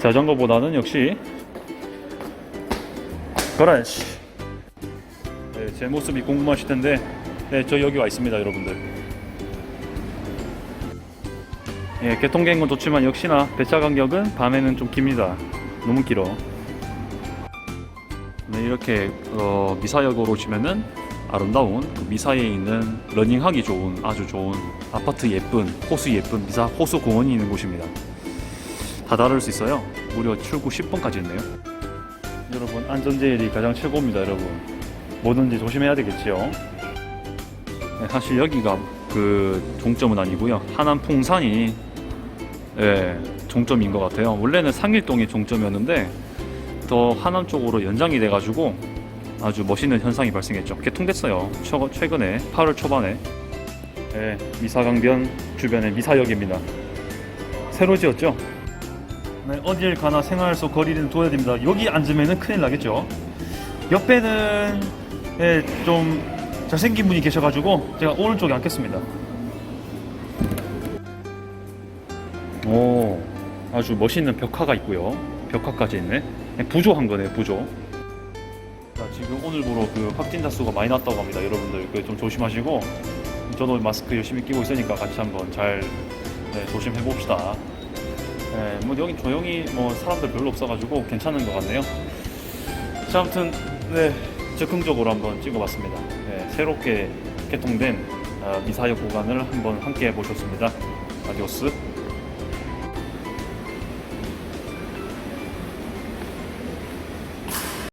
자전거보다는 역시 그렇지 네, 제 모습이 궁금하실 텐데 네, 저 여기 와 있습니다 여러분들. 예, 개통된 건 좋지만 역시나 배차 간격은 밤에는 좀 깁니다. 너무 길어. 네, 이렇게 어, 미사역으로 오시면은 아름다운 그 미사에 있는 러닝하기 좋은 아주 좋은 아파트 예쁜 호수 예쁜 미사 호수 공원이 있는 곳입니다. 다다를 수 있어요. 무려 출구 10분까지 있네요. 여러분 안전제일이 가장 최고입니다, 여러분. 뭐든지 조심해야 되겠지요. 네, 사실 여기가 그 종점은 아니고요. 하남 풍산이 예, 종점인 것 같아요. 원래는 상일동이 종점이었는데 더 하남 쪽으로 연장이 돼가지고 아주 멋있는 현상이 발생했죠. 개통됐어요. 최- 최근에 8월 초반에 예, 미사강변 주변의 미사역입니다. 새로 지었죠. 네, 어딜 가나 생활 속 거리는 둬야 됩니다. 여기 앉으면 큰일 나겠죠. 옆에는 예, 좀 잘생긴 분이 계셔가지고 제가 오른쪽에 앉겠습니다. 오, 아주 멋있는 벽화가 있고요. 벽화까지 있네. 네, 부조한 거네, 부조. 자, 지금 오늘부로 그 확진자 수가 많이 났다고 합니다. 여러분들 그 좀 조심하시고 저도 마스크 열심히 끼고 있으니까 같이 한번 잘 네, 조심해 봅시다. 네, 뭐 여기 조용히 뭐 사람들 별로 없어가지고 괜찮은 것 같네요. 자, 아무튼 네 적극적으로 한번 찍어봤습니다. 네, 새롭게 개통된 어, 미사역 구간을 한번 함께 해보셨습니다. 아디오스.